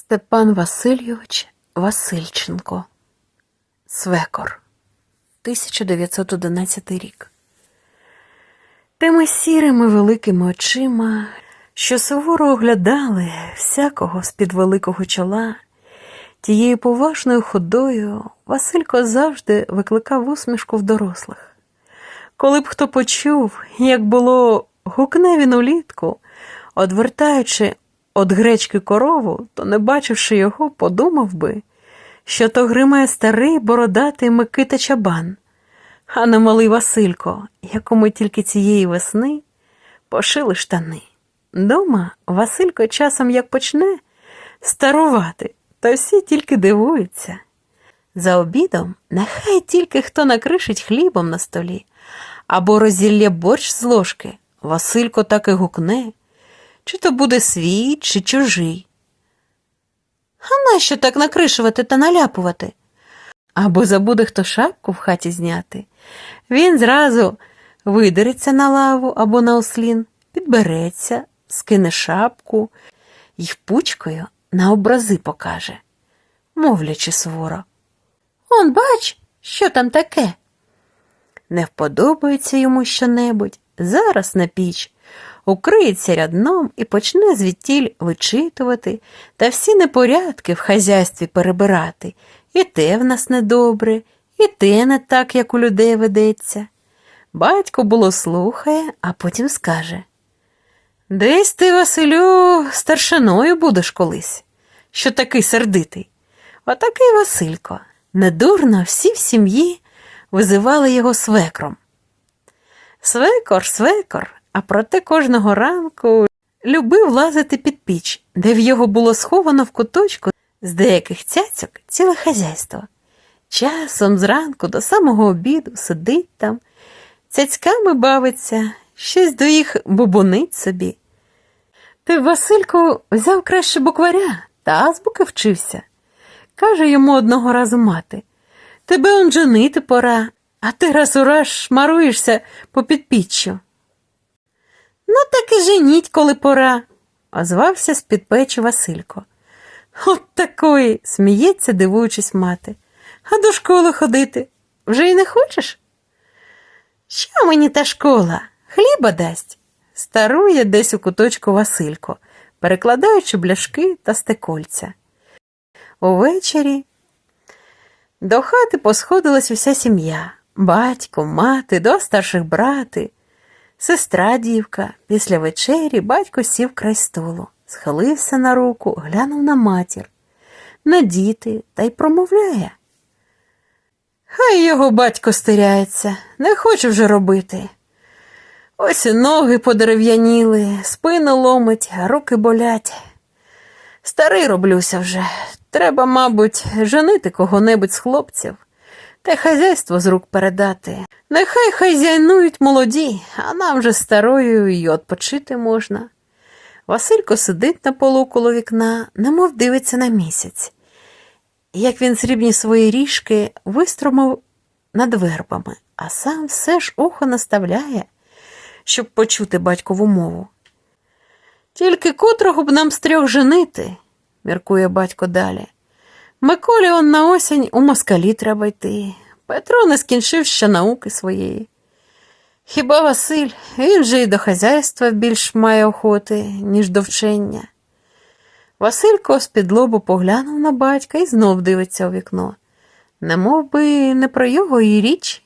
Степан Васильович Васильченко Свекор 1911 рік. Тими сірими великими очима, що суворо оглядали всякого з-під великого чола, тією поважною ходою Василько завжди викликав усмішку в дорослих. Коли б хто почув, як було гукне він улітку, одвертаючи від гречки корову, то, не бачивши його, подумав би, що то гримає старий бородатий Микита Чабан, а не малий Василько, якому тільки цієї весни пошили штани. Дома Василько часом як почне старувати, то всі тільки дивуються. За обідом нехай тільки хто накришить хлібом на столі або розілля борщ з ложки, Василько так і гукне, чи то буде свій, чи чужий. А нащо так накришувати та наляпувати? Або забуде хто шапку в хаті зняти. Він зразу видереться на лаву або на ослін, підбереться, скине шапку і впучкою на образи покаже, мовлячи суворо. Он бач, що там таке? Не вподобається йому щонебудь, зараз на піч, укриється рядном і почне звідтіль вичитувати та всі непорядки в хазяйстві перебирати. І те в нас недобре, і те не так, як у людей ведеться. Батько було слухає, а потім скаже Десь ти, Василю, старшиною будеш колись, що такий сердитий. Отакий Василько. Недурно всі в сім'ї визивали його свекром. Свекор, свекор, а проте кожного ранку любив лазити під піч, де в його було сховано в куточку з деяких цяцьок ціле хазяйство. Часом зранку до самого обіду сидить там, цяцьками бавиться, щось до їх бубонить собі. Ти, Васильку, взяв краще букваря та азбуки вчився. Каже йому одного разу мати. Тебе он женити пора, а ти раз у раз шмаруєшся по підпіччю. Ну, так і женіть, коли пора, озвався з-під печі Василько. От такої, сміється, дивуючись мати. А до школи ходити вже й не хочеш? Що мені та школа? Хліба дасть. Старує десь у куточку Василько, перекладаючи бляшки та стекольця. Увечері до хати посходилась уся сім'я батько, мати, два старших брати, сестра дівка. Після вечері батько сів край столу, схилився на руку, глянув на матір, на діти та й промовляє. Хай його батько стиряється, не хоче вже робити. Ось і ноги подерев'яніли, спину ломить, руки болять. Старий роблюся вже. Треба, мабуть, женити кого-небудь з хлопців та хазяйство з рук передати. Нехай хазяйнують молоді, а нам же старою й отпочити можна. Василько сидить на полу коло вікна, немов дивиться на місяць. Як він срібні свої ріжки вистромив над вербами, а сам все ж ухо наставляє, щоб почути батькову мову. Тільки котрого б нам з трьох женити, міркує батько далі. Миколі он на осінь у москалі треба йти. Петро не скінчив ще науки своєї. Хіба Василь, він же й до хазяйства більш має охоти, ніж до вчення. Василько з-під лобу поглянув на батька і знов дивиться у вікно. Не мов би не про його і річ.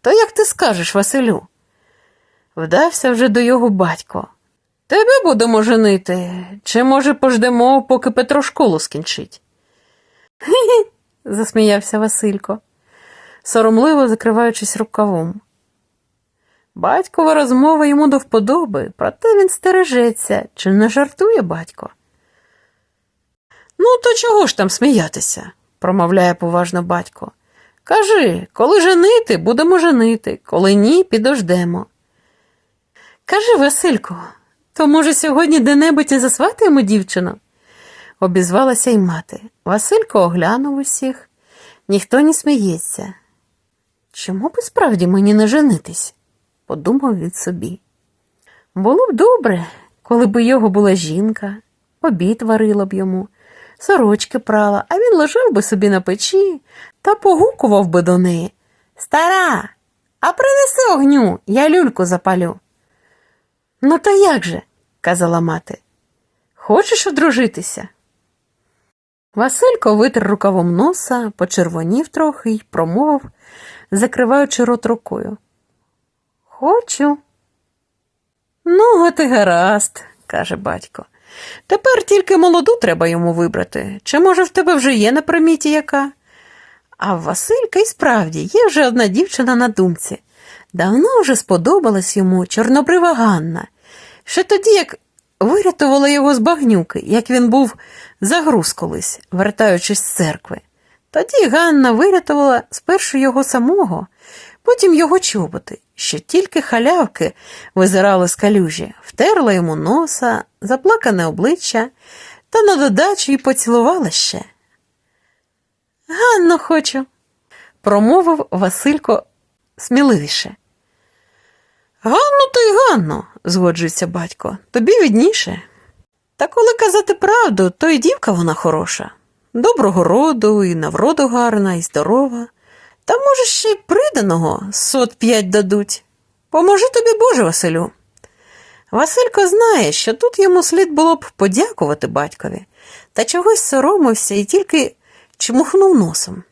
То як ти скажеш, Василю? Вдався вже до його батько. Тебе будемо женити, чи, може, пождемо, поки Петро школу скінчить? Хі-хі, засміявся Василько, соромливо закриваючись рукавом. Батькова розмова йому до вподоби, проте він стережеться, чи не жартує батько. Ну, то чого ж там сміятися? промовляє поважно батько. Кажи, коли женити, будемо женити, коли ні, підождемо. Кажи, Василько, то, може, сьогодні де-небудь і засватаємо дівчину? обізвалася й мати. Василько оглянув усіх, ніхто не сміється. Чому б і справді мені не женитись? подумав він собі. Було б добре, коли б його була жінка, обід варила б йому, сорочки прала, а він лежав би собі на печі та погукував би до неї. Стара, а принеси огню, я люльку запалю. Ну, то як же? Казала мати. Хочеш одружитися? Василько витер рукавом носа, почервонів трохи й промовив, закриваючи рот рукою. Хочу. Ну, от і гаразд, каже батько. Тепер тільки молоду треба йому вибрати. Чи, може, в тебе вже є на приміті яка? А Василька і справді є вже одна дівчина на думці. Давно вже сподобалась йому чорнобрива Ганна. Ще тоді, як вирятувала його з багнюки, як він був загруз колись, вертаючись з церкви. Тоді Ганна вирятувала спершу його самого, потім його чоботи, що тільки халявки визирали з калюжі, втерла йому носа, заплакане обличчя та на додачу й поцілувала ще. Ганно хочу, промовив Василько сміливіше. Ганно то й Ганно, згоджується батько, тобі відніше. Та коли казати правду, то й дівка вона хороша. Доброго роду, і на вроду гарна, і здорова. Та, може, ще й приданого сот п'ять дадуть. Поможи тобі, Боже, Василю. Василько знає, що тут йому слід було б подякувати батькові, та чогось соромився і тільки чмухнув носом.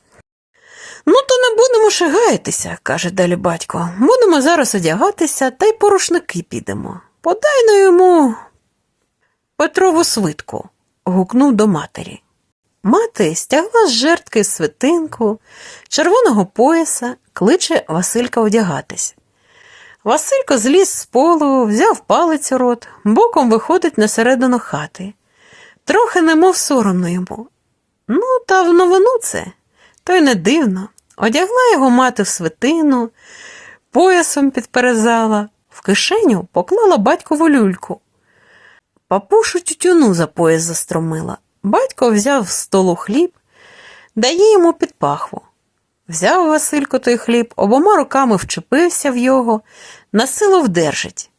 Ну, то не будемо шигаятися, каже далі батько. Будемо зараз одягатися та й по рушники підемо. Подай на йому Петрову свитку, гукнув до матері. Мати стягла з жертки свитинку, червоного пояса, кличе Василька одягатись. Василько зліз з полу, взяв палець у рот, боком виходить на середину хати. Трохи немов соромно йому. Ну, та в новину це, то й не дивно. Одягла його мати в свитину, поясом підперезала, в кишеню поклала батькову люльку. Папушу тютюну за пояс застромила. Батько взяв з столу хліб, дає йому під пахву. Взяв Василько той хліб, обома руками вчепився в його, насилу вдержить.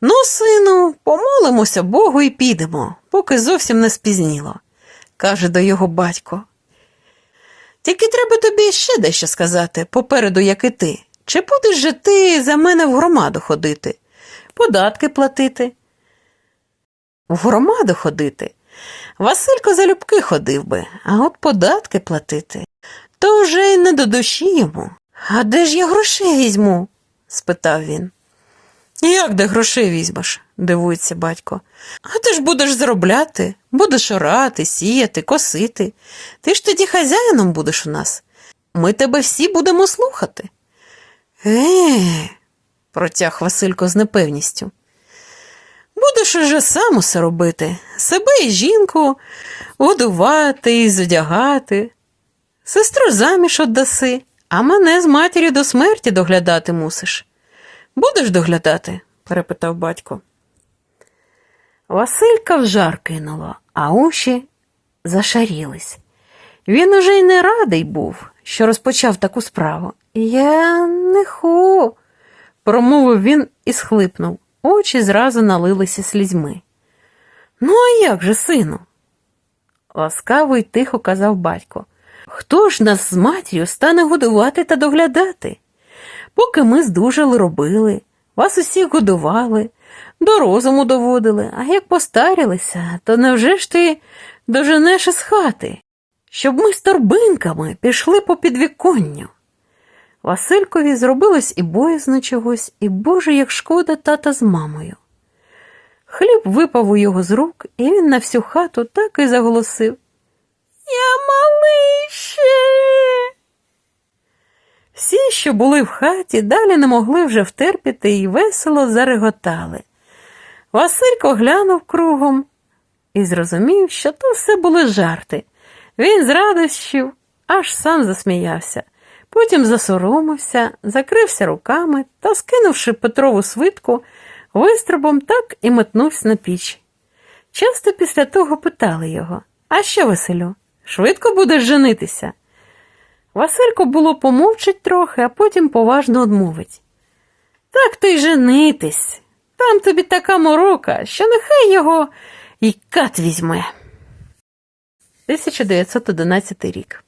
Ну, сину, помолимося Богу і підемо, поки зовсім не спізніло, каже до його батько. Тільки треба тобі ще дещо сказати, попереду, як і ти. Чи будеш же ти за мене в громаду ходити, податки платити? В громаду ходити. Василько залюбки ходив би, а от податки платити, то вже й не до душі йому. А де ж я грошей візьму? спитав він. Як де грошей візьмеш? дивується батько. А ти ж будеш заробляти, будеш орати, сіяти, косити. Ти ж тоді хазяїном будеш у нас. Ми тебе всі будемо слухати. Е, протяг Василько з непевністю. Будеш уже сам усе робити, себе і жінку годувати і задягати. Сестру заміж отдаси, а мене з матір'ю до смерті доглядати мусиш. Будеш доглядати? перепитав батько. Василька в жар кинуло, а уші зашарілись. Він уже й не радий був, що розпочав таку справу. Я не ху, промовив він і схлипнув. Очі зразу налилися слізьми. Ну, а як же, сину? Ласкаво й тихо казав батько. Хто ж нас з матір'ю стане годувати та доглядати? Поки ми здужали робили, вас усіх годували, до розуму доводили, а як постарілися, то невже ж ти доженеш із хати, щоб ми з торбинками пішли по підвіконню? Василькові зробилось і боязно чогось, і боже, як шкода тата з мамою. Хліб випав у його з рук, і він на всю хату так і заголосив Я малий ще. Всі, що були в хаті, далі не могли вже втерпіти і весело зареготали. Василько глянув кругом і зрозумів, що то все були жарти. Він з радощів аж сам засміявся. Потім засоромився, закрився руками та, скинувши Петрову свитку, вистрибом так і метнувся на піч. Часто після того питали його А що, Василю, швидко будеш женитися? Василько було помовчить трохи, а потім поважно одмовить. Так то й женитись. Там тобі така морока, що нехай його І кат візьме. 1911 рік.